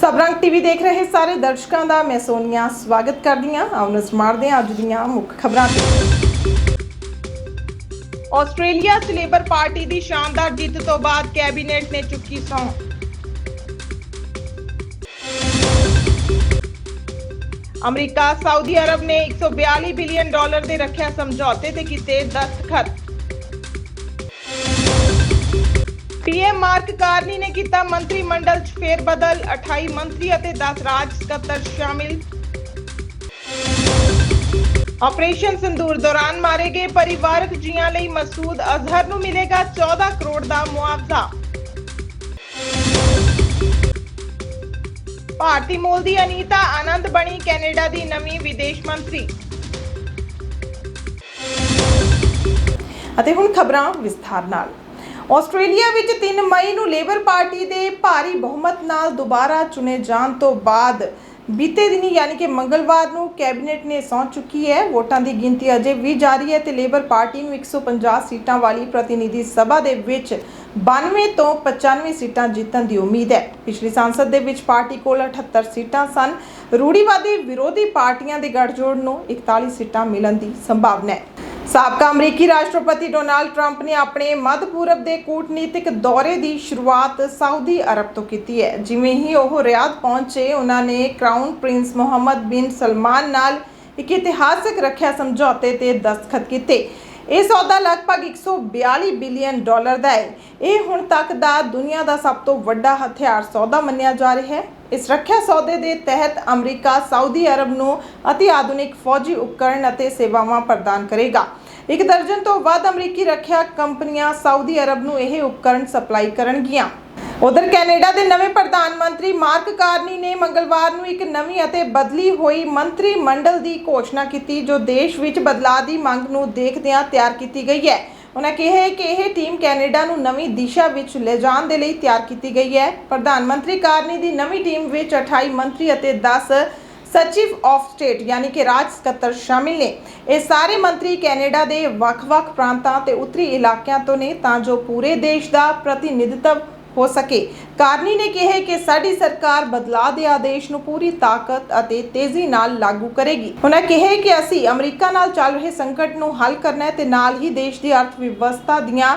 ਸਬਰੰਗ TV ਦੇਖ ਰਹੇ ਸਾਰੇ ਦਰਸ਼ਕਾਂ ਦਾ ਮੈਂ ਸੋਨੀਆ ਸਵਾਗਤ ਕਰਦੀ ਹਾਂ। ਆਓ ਮਾਰਦੇ ਹਾਂ ਅੱਜ ਦੀਆਂ ਮੁੱਖ ਖਬਰਾਂ ਤੇ। ਆਸਟ੍ਰੇਲੀਆ 'ਚ ਲੇਬਰ ਪਾਰਟੀ ਦੀ ਸ਼ਾਨਦਾਰ ਜਿੱਤ ਤੋਂ ਬਾਅਦ ਕੈਬਨਿਟ ਨੇ ਚੁੱਕੀ ਸਹੁੰ। ਅਮਰੀਕਾ, ਸਾਊਦੀ ਅਰਬ ਨੇ 142 ਬਿਲੀਅਨ ਡਾਲਰ ਦੇ ਰੱਖਿਆ ਸਮਝੌਤੇ ਤੇ ਕੀਤੇ ਦਸਤਖਤ। ਪੀਐਮ ਮਾਰਕ ਕਾਰਨੀ ਨੇ ਕੀਤਾ ਮੰਤਰੀ ਮੰਡਲ 'ਚ ਫੇਰ ਬਦਲ 28 ਮੰਤਰੀ ਅਤੇ 10 ਰਾਜ ਸਕੱਤਰ ਸ਼ਾਮਿਲ। ਆਪਰੇਸ਼ਨ ਸਿੰਦੂਰ ਦੌਰਾਨ ਮਾਰੇ ਗਏ ਪਰਿਵਾਰਕ ਜੀਆਂ ਲਈ ਮਸੂਦ ਅਜ਼ਹਰ ਨੂੰ ਮਿਲੇਗਾ 14 ਕਰੋੜ ਦਾ ਮੁਆਵਜ਼ਾ। ਭਾਰਤੀ ਮੂਲ ਦੀ ਅਨੀਤਾ ਆਨੰਦ ਬਣੀ ਕੈਨੇਡਾ ਦੀ ਨਵੀਂ ਵਿਦੇਸ਼ ਮੰਤਰੀ। ਅਤੇ ਹੁਣ ਖਬਰਾਂ ਵਿਸਥਾਰ ਨਾਲ। ਆਸਟ੍ਰੇਲੀਆ ਵਿੱਚ 3 ਮਈ ਨੂੰ ਲੇਬਰ ਪਾਰਟੀ ਦੇ ਭਾਰੀ ਬਹੁਮਤ ਨਾਲ ਦੁਬਾਰਾ ਚੁਣੇ ਜਾਣ ਤੋਂ ਬਾਅਦ ਬੀਤੇ ਦਿਨੀ ਯਾਨੀ ਕਿ ਮੰਗਲਵਾਰ ਨੂੰ ਕੈਬਨਿਟ ਨੇ ਸੌਂ ਚੁੱਕੀ ਹੈ। ਵੋਟਾਂ ਦੀ ਗਿਣਤੀ ਅਜੇ ਵੀ ਜਾਰੀ ਹੈ ਤੇ ਲੇਬਰ ਪਾਰਟੀ ਨੂੰ 150 ਸੀਟਾਂ ਵਾਲੀ ਪ੍ਰਤੀਨਿਧੀ ਸਭਾ ਦੇ ਵਿੱਚ 92 ਤੋਂ 95 ਸੀਟਾਂ ਜਿੱਤਣ ਦੀ ਉਮੀਦ ਹੈ। ਪਿਛਲੀ ਸੰਸਦ ਦੇ ਵਿੱਚ ਪਾਰਟੀ ਕੋਲ 78 ਸੀਟਾਂ ਸਨ। ਰੂੜੀਵਾਦੀ ਵਿਰੋਧੀ ਪਾਰਟੀਆਂ ਦੇ ਗੱਠਜੋੜ ਨੂੰ 41 ਸੀਟਾਂ ਮਿਲਣ ਦੀ ਸੰਭਾਵਨਾ ਹੈ। ਸਾਬਕਾ ਅਮਰੀਕੀ ਰਾਸ਼ਟਰਪਤੀ ਡੋਨਾਲਡ ਟਰੰਪ ਨੇ ਆਪਣੇ ਮੱਧ ਪੂਰਬ ਦੇ ਕੂਟਨੀਤਿਕ ਦੌਰੇ ਦੀ ਸ਼ੁਰੂਆਤ ਸਾਊਦੀ ਅਰਬ ਤੋਂ ਕੀਤੀ ਹੈ। ਜਿਵੇਂ ਹੀ ਉਹ ਰਿਆਦ ਪਹੁੰਚੇ, ਉਹਨਾਂ ਨੇ ਕ੍ਰਾਊਨ ਪ੍ਰਿੰਸ ਮੁਹੰਮਦ ਬਿਨ ਸਲਮਾਨ ਨਾਲ ਇੱਕ ਇਤਿਹਾਸਕ ਰੱਖਿਆ ਸਮਝੌਤੇ ਤੇ ਦਸਤਖਤ ਕੀਤੇ। ਇਹ ਸੌਦਾ ਲਗਭਗ 142 ਬਿਲੀਅਨ ਡਾਲਰ ਦਾ ਹੈ। ਇਹ ਹੁਣ ਤੱਕ ਦਾ ਦੁਨੀਆ ਦਾ ਸਭ ਤੋਂ ਵੱਡਾ ਹਥਿਆਰ ਸੌਦਾ ਮੰਨਿਆ ਜਾ ਰਿਹਾ ਹੈ। ਇਸ ਰੱਖਿਆ ਸੌਦੇ ਦੇ ਤਹਿਤ ਅਮਰੀਕਾ, ਸਾਊਦੀ ਅਰਬ ਨੂੰ ਅਤੀ ਆਧੁਨਿਕ ਫੌਜੀ ਉਪਕਰਣ ਅਤੇ ਸੇਵਾਵਾਂ ਪ੍ਰਦਾਨ ਕਰੇਗਾ। ਇੱਕ ਦਰਜਨ ਤੋਂ ਵੱਧ ਅਮਰੀਕੀ ਰੱਖਿਆ ਕੰਪਨੀਆਂ ਸਾਊਦੀ ਅਰਬ ਨੂੰ ਇਹ ਉਪਕਰਣ ਸਪਲਾਈ ਕਰਨਗੀਆਂ। ਉਧਰ ਕੈਨੇਡਾ ਦੇ ਨਵੇਂ ਪ੍ਰਧਾਨ ਮੰਤਰੀ ਮਾਰਕ ਕਾਰਨੀ ਨੇ ਮੰਗਲਵਾਰ ਨੂੰ ਇੱਕ ਨਵੀਂ ਅਤੇ ਬਦਲੀ ਹੋਈ ਮੰਤਰੀ ਮੰਡਲ ਦੀ ਘੋਸ਼ਣਾ ਕੀਤੀ, ਜੋ ਦੇਸ਼ ਵਿੱਚ ਬਦਲਾਅ ਦੀ ਮੰਗ ਨੂੰ ਦੇਖਦਿਆਂ ਤਿਆਰ ਕੀਤੀ ਗਈ ਹੈ। ਉਹਨਾਂ ਕਿਹਾ ਕਿ ਇਹ ਟੀਮ ਕੈਨੇਡਾ ਨੂੰ ਨਵੀਂ ਦਿਸ਼ਾ ਵਿੱਚ ਲੈ ਜਾਣ ਦੇ ਲਈ ਤਿਆਰ ਕੀਤੀ ਗਈ ਹੈ। ਪ੍ਰਧਾਨ ਮੰਤਰੀ ਕਾਰਨੀ ਦੀ ਨਵੀਂ ਟੀਮ ਵਿੱਚ 28 ਮੰਤਰੀ ਅਤੇ 10 ਸਚਿਵ ਆਫ ਸਟੇਟ ਯਾਨੀ ਕਿ ਰਾਜ ਸਕੱਤਰ ਸ਼ਾਮਿਲ ਨੇ। ਇਹ ਸਾਰੇ ਮੰਤਰੀ ਕੈਨੇਡਾ ਦੇ ਵੱਖ-ਵੱਖ ਪ੍ਰਾਂਤਾਂ ਤੇ ਉੱਤਰੀ ਇਲਾਕਿਆਂ ਤੋਂ ਨੇ ਤਾਂ ਜੋ ਪੂਰੇ ਦੇਸ਼ ਦਾ ਪ੍ਰਤੀਨਿਧਿਤਵ ਹੋ ਸਕੇ। ਕਾਰਨੀ ਨੇ ਕਿਹਾ ਕਿ ਸਾਡੀ ਸਰਕਾਰ ਬਦਲਾਅ ਦੇ ਆਦੇਸ਼ ਨੂੰ ਪੂਰੀ ਤਾਕਤ ਅਤੇ ਤੇਜ਼ੀ ਨਾਲ ਲਾਗੂ ਕਰੇਗੀ। ਉਹਨਾਂ ਕਿਹਾ ਕਿ ਅਸੀਂ ਅਮਰੀਕਾ ਨਾਲ ਚੱਲ ਰਹੇ ਸੰਕਟ ਨੂੰ ਹੱਲ ਕਰਨਾ ਹੈ ਤੇ ਨਾਲ ਹੀ ਦੇਸ਼ ਦੀ ਅਰਥ ਵਿਵਸਥਾ ਦੀਆਂ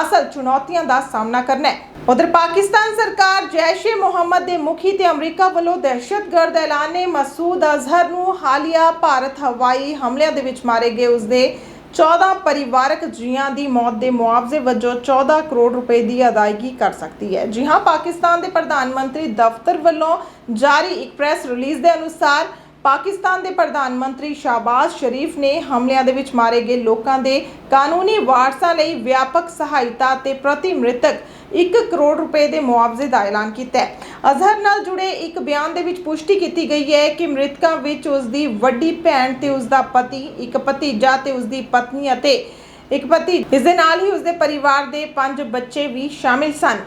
ਅਸਲ ਚੁਣੌਤੀਆਂ ਦਾ ਸਾਹਮਣਾ ਕਰਨਾ ਹੈ। ਉਧਰ ਪਾਕਿਸਤਾਨ ਸਰਕਾਰ ਜੈਸ਼ ਏ ਮੁਹੰਮਦ ਦੇ ਮੁਖੀ ਤੇ ਅਮਰੀਕਾ ਵੱਲੋਂ ਦਹਿਸ਼ਤਗਰਦ ਐਲਾਨੇ ਮਸੂਦ ਅਜ਼ਹਰ ਨੂੰ ਹਾਲੀਆ ਭਾਰਤ ਹਵਾਈ ਹਮਲਿਆਂ ਦੇ ਵਿੱਚ ਮਾਰੇ ਗਏ। ਉਸਦੇ 14 ਪਰਿਵਾਰਕ ਜੀਆਂ ਦੀ ਮੌਤ ਦੇ ਮੁਆਵਜ਼ੇ ਵਜੋਂ 14 ਕਰੋੜ ਰੁਪਏ ਦੀ ਅਦਾਇਗੀ ਕਰ ਸਕਦੀ ਹੈ। ਜੀ ਹਾਂ, ਪਾਕਿਸਤਾਨ ਦੇ ਪ੍ਰਧਾਨ ਮੰਤਰੀ ਦਫ਼ਤਰ ਵੱਲੋਂ ਜਾਰੀ ਇੱਕ ਪ੍ਰੈਸ ਰਿਲੀਜ਼ ਦੇ ਅਨੁਸਾਰ ਪਾਕਿਸਤਾਨ ਦੇ ਪ੍ਰਧਾਨ ਮੰਤਰੀ ਸ਼ਾਬਾਜ਼ ਸ਼ਰੀਫ ਨੇ ਹਮਲਿਆਂ ਦੇ ਵਿੱਚ ਮਾਰੇ ਗਏ ਲੋਕਾਂ ਦੇ ਕਾਨੂੰਨੀ ਵਾਰਸਾਂ ਲਈ ਵਿਆਪਕ ਸਹਾਇਤਾ ਤੇ ਪ੍ਰਤੀ ਮ੍ਰਿਤਕ 1 ਕਰੋੜ ਰੁਪਏ ਦੇ ਮੁਆਵਜ਼ੇ ਦਾ ਐਲਾਨ ਕੀਤਾ ਹੈ। ਅਜ਼ਹਰ ਨਾਲ ਜੁੜੇ ਇੱਕ ਬਿਆਨ ਦੇ ਵਿੱਚ ਪੁਸ਼ਟੀ ਕੀਤੀ ਗਈ ਹੈ ਕਿ ਮ੍ਰਿਤਕਾਂ ਵਿੱਚ ਉਸ ਦੀ ਵੱਡੀ ਭੈਣ ਤੇ ਉਸ ਦਾ ਪਤੀ, ਇੱਕ ਭਤੀਜਾ ਤੇ ਉਸ ਦੀ ਪਤਨੀ ਅਤੇ ਇੱਕ ਪਤੀ। ਇਸ ਦੇ ਨਾਲ ਹੀ ਉਸ ਦੇ ਪਰਿਵਾਰ ਦੇ ਪੰਜ ਬੱਚੇ ਵੀ ਸ਼ਾਮਿਲ ਸਨ।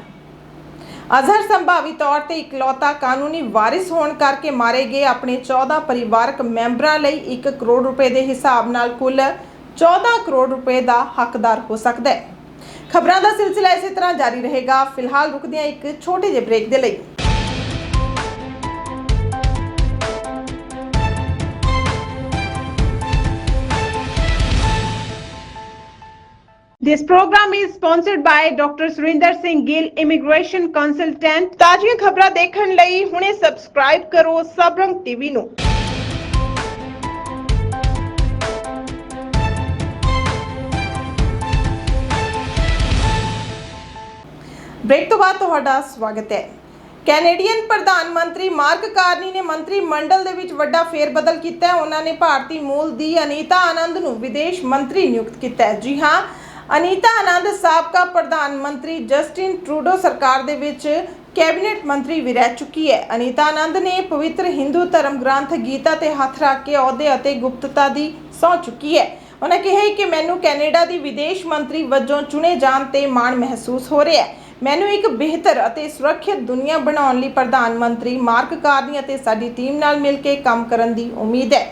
ਅਜ਼ਹਰ ਸੰਭਾਵੀ ਤੌਰ ਤੇ ਇਕਲੌਤਾ ਕਾਨੂੰਨੀ ਵਾਰਿਸ ਹੋਣ ਕਰਕੇ ਮਾਰੇ ਗਏ ਆਪਣੇ 14 ਪਰਿਵਾਰਕ ਮੈਂਬਰਾਂ ਲਈ 1 ਕਰੋੜ ਰੁਪਏ ਦੇ ਹਿਸਾਬ ਨਾਲ ਕੁੱਲ 14 ਕਰੋੜ ਰੁਪਏ ਦਾ ਹੱਕਦਾਰ ਹੋ ਸਕਦਾ ਹੈ। ਖਬਰਾਂ ਦਾ ਸਿਲਸਿਲਾ ਇਸੇ ਤਰ੍ਹਾਂ ਜਾਰੀ ਰਹੇਗਾ। ਫਿਲਹਾਲ ਰੁਕਦੇ ਹਾਂ ਇੱਕ ਛੋਟੇ ਜਿਹੇ ਬ੍ਰੇਕ ਦੇ ਲਈ। This program is sponsored by Dr. Surinder Singh Gill, Immigration Consultant. ਤਾਜ਼ੀਆਂ ਖਬਰਾਂ ਦੇਖਣ ਲਈ ਹੁਣੇ ਸਬਸਕ੍ਰਾਈਬ ਕਰੋ ਸਬਰੰਗ ਟੀਵੀ ਨੂੰ। ਬ੍ਰੇਕ ਤੋਂ ਬਾਅਦ ਤੁਹਾਡਾ ਸਵਾਗਤ ਹੈ। ਕੈਨੇਡੀਅਨ ਪ੍ਰਧਾਨ ਮੰਤਰੀ ਮਾਰਕ ਕਾਰਨੀ ਨੇ ਮੰਤਰੀ ਮੰਡਲ ਦੇ ਵਿੱਚ ਵੱਡਾ ਫੇਰਬਦਲ ਕੀਤਾ ਹੈ। ਉਹਨਾਂ ਨੇ ਭਾਰਤੀ ਮੂਲ ਦੀ ਅਨੀਤਾ ਆਨੰਦ ਨੂੰ ਵਿਦੇਸ਼ ਮੰਤਰੀ ਨਿਯੁਕਤ ਕੀਤਾ ਹੈ। ਜੀ ਹਾਂ ਅਨੀਤਾ ਆਨੰਦ ਸਾਬਕਾ ਪ੍ਰਧਾਨ ਮੰਤਰੀ ਜਸਟਿਨ ਟਰੂਡੋ ਸਰਕਾਰ ਦੇ ਵਿੱਚ ਕੈਬਨਿਟ ਮੰਤਰੀ ਵੀ ਰਹਿ ਚੁੱਕੀ ਹੈ। ਅਨੀਤਾ ਆਨੰਦ ਨੇ ਪਵਿੱਤਰ ਹਿੰਦੂ ਧਰਮ ਗ੍ਰੰਥ, ਗੀਤਾ ਤੇ ਹੱਥ ਰੱਖ ਕੇ ਅਹੁਦੇ ਅਤੇ ਗੁਪਤਤਾ ਦੀ ਸਹੁੰ ਚੁੱਕੀ ਹੈ। ਉਹਨਾਂ ਕਿਹਾ ਕਿ ਮੈਨੂੰ ਕੈਨੇਡਾ ਦੀ ਵਿਦੇਸ਼ ਮੰਤਰੀ ਵਜੋਂ ਚੁਣੇ ਜਾਣ ਤੇ ਮਾਣ ਮਹਿਸੂਸ ਹੋ ਰਿਹਾ ਹੈ। ਮੈਨੂੰ ਇੱਕ ਬਿਹਤਰ ਅਤੇ ਸੁਰੱਖਿਅਤ ਦੁਨੀਆ ਬਣਾਉਣ ਲਈ ਪ੍ਰਧਾਨ ਮੰਤਰੀ ਮਾਰਕ ਕਾਰਨੀ ਅਤੇ ਸਾਡੀ ਟੀਮ ਨਾਲ ਮਿਲ ਕੇ ਕੰਮ ਕਰਨ ਦੀ ਉਮੀਦ ਹੈ।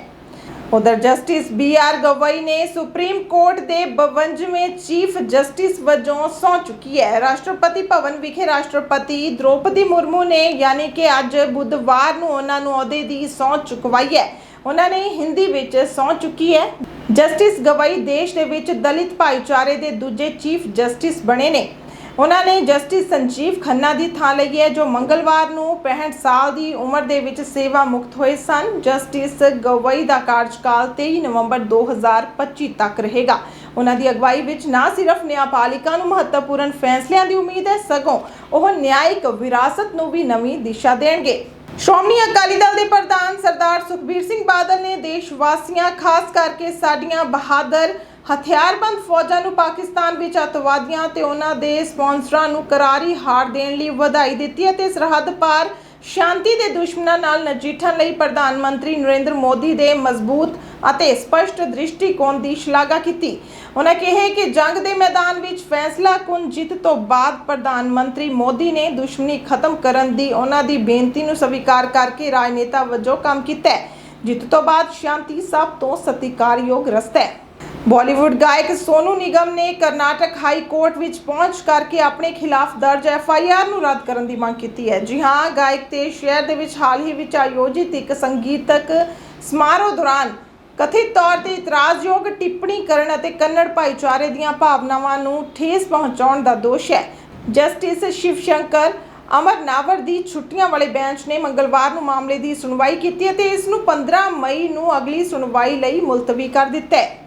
ਉਧਰ ਜਸਟਿਸ ਬੀ ਆਰ ਗਵਈ ਨੇ ਸੁਪਰੀਮ ਕੋਰਟ ਦੇ 52ਵੇਂ ਚੀਫ ਜਸਟਿਸ ਵਜੋਂ ਸਹੁੰ ਚੁੱਕੀ ਹੈ। ਰਾਸ਼ਟਰਪਤੀ ਭਵਨ ਵਿਖੇ ਰਾਸ਼ਟਰਪਤੀ ਦ੍ਰੋਪਦੀ ਮੁਰਮੂ ਨੇ ਯਾਨੀ ਕਿ ਅੱਜ ਬੁੱਧਵਾਰ ਨੂੰ ਉਹਨਾਂ ਨੂੰ ਅਹੁਦੇ ਦੀ ਸਹੁੰ ਚੁਕਵਾਈ ਹੈ। ਉਹਨਾਂ ਨੇ ਹਿੰਦੀ ਵਿੱਚ ਸਹੁੰ ਚੁੱਕੀ ਹੈ। ਜਸਟਿਸ ਗਵਈ ਦੇਸ਼ ਦੇ ਵਿੱਚ ਦਲਿਤ ਭਾਈਚਾਰੇ ਦੇ ਦੂਜੇ ਚੀਫ ਜਸਟਿਸ ਬਣੇ ਨੇ। ਉਹਨਾਂ ਨੇ ਜਸਟਿਸ ਸੰਜੀਵ ਖੰਨਾ ਦੀ ਥਾਂ ਲਈ ਹੈ, ਜੋ ਮੰਗਲਵਾਰ ਨੂੰ 65 ਸਾਲ ਦੀ ਉਮਰ ਦੇ ਵਿੱਚ ਸੇਵਾ ਮੁਕਤ ਹੋਏ ਸਨ। ਜਸਟਿਸ ਗਵਈ ਦਾ ਕਾਰਜਕਾਲ 23 ਨਵੰਬਰ 2025 ਤੱਕ ਰਹੇਗਾ। ਉਹਨਾਂ ਦੀ ਅਗਵਾਈ ਵਿੱਚ ਨਾ ਸਿਰਫ ਨਿਆਂਪਾਲਿਕਾ ਨੂੰ ਮਹੱਤਵਪੂਰਨ ਫੈਸਲਿਆਂ ਦੀ ਉਮੀਦ ਹੈ, ਸਗੋਂ ਉਹ ਨਿਆਇਕ ਵਿਰਾਸਤ ਨੂੰ ਵੀ ਨਵੀਂ ਦਿਸ਼ਾ ਦੇਣਗੇ। ਸ਼੍ਰੋਮਣੀ ਅਕਾਲੀ ਦਲ ਦੇ ਪ੍ਰਧਾਨ ਸਰਦਾਰ ਸੁਖਬੀਰ ਸਿੰਘ ਬਾਦਲ ਨੇ ਦੇਸ਼ ਵਾਸੀਆਂ ਖਾਸ ਕਰਕੇ ਸਾਡੀਆਂ ਬਹਾਦਰ ਹਥਿਆਰਬੰਦ ਫੌਜਾਂ ਨੂੰ ਪਾਕਿਸਤਾਨ ਵਿੱਚ ਅਤਵਾਦੀਆਂ ਤੇ ਉਹਨਾਂ ਦੇ ਸਪਾਂਸਰਾਂ ਨੂੰ ਕਰਾਰੀ ਹਾਰ ਦੇਣ ਲਈ ਵਧਾਈ ਦਿੱਤੀ ਅਤੇ ਸਰਹੱਦ ਪਾਰ ਸ਼ਾਂਤੀ ਦੇ ਦੁਸ਼ਮਣਾਂ ਨਾਲ ਨਜਿੱਠਣ ਲਈ ਪ੍ਰਧਾਨ ਮੰਤਰੀ ਨਰਿੰਦਰ ਮੋਦੀ ਦੇ ਮਜ਼ਬੂਤ ਅਤੇ ਸਪਸ਼ਟ ਦ੍ਰਿਸ਼ਟੀਕੋਣ ਦੀ ਸ਼ਲਾਘਾ ਕੀਤੀ। ਉਹਨਾਂ ਕਿਹਾ ਕਿ ਜੰਗ ਦੇ ਮੈਦਾਨ ਵਿੱਚ ਫੈਸਲਾਕੁਨ ਜਿੱਤ ਤੋਂ ਬਾਅਦ ਪ੍ਰਧਾਨ ਮੰਤਰੀ ਮੋਦੀ ਨੇ ਦੁਸ਼ਮਣੀ ਖਤਮ ਕਰਨ ਦੀ ਉਹਨਾਂ ਦੀ ਬੇਨਤੀ ਨੂੰ ਸਵੀਕਾਰ ਕਰਕੇ ਰਾਜਨੇਤਾ ਵਜੋਂ ਕੰਮ ਕੀਤਾ ਜਿੱਤ ਤੋਂ ਬਾਅਦ ਸ਼ਾਂਤੀ ਸਭ ਤੋਂ ਸਤਿਕਾਰਯੋਗ ਰਸਤਾ ਹੈ। ਬਾਲੀਵੁੱਡ ਗਾਇਕ ਸੋਨੂ ਨਿਗਮ ਨੇ ਕਰਨਾਟਕ ਹਾਈ ਕੋਰਟ ਵਿੱਚ ਪਹੁੰਚ ਕਰਕੇ ਆਪਣੇ ਖਿਲਾਫ ਦਰਜ ਐਫ ਆਈ ਆਰ ਨੂੰ ਰੱਦ ਕਰਨ ਦੀ ਮੰਗ ਕੀਤੀ ਹੈ। ਜੀ ਹਾਂ, ਗਾਇਕ ਤੇ ਸ਼ਹਿਰ ਦੇ ਵਿੱਚ ਹਾਲ ਹੀ ਵਿੱਚ ਆਯੋਜਿਤ ਇੱਕ ਸੰਗੀਤਕ ਸਮਾਰੋਹ ਦੌਰਾਨ ਕਥਿਤ ਤੌਰ ਤੇ ਇਤਰਾਜ਼ਯੋਗ ਟਿੱਪਣੀ ਕਰਨ ਅਤੇ ਕੰਨੜ ਭਾਈਚਾਰੇ ਦੀਆਂ ਭਾਵਨਾਵਾਂ ਨੂੰ ਠੇਸ ਪਹੁੰਚਾਉਣ ਦਾ ਦੋਸ਼ ਹੈ। ਜਸਟਿਸ ਸ਼ਿਵ ਸ਼ੰਕਰ ਅਮਰ ਨਾਵਰ ਦੀ ਛੁੱਟੀਆਂ ਵਾਲੇ ਬੈਂਚ ਨੇ ਮੰਗਲਵਾਰ ਨੂੰ ਮਾਮਲੇ ਦੀ ਸੁਣਵਾਈ ਕੀਤੀ ਅਤੇ ਇਸ ਨੂੰ 15 ਮਈ ਨੂੰ ਅਗਲੀ ਸੁਣਵਾਈ ਲਈ ਮੁਲਤਵੀ ਕਰ ਦਿੱਤਾ ਹੈ।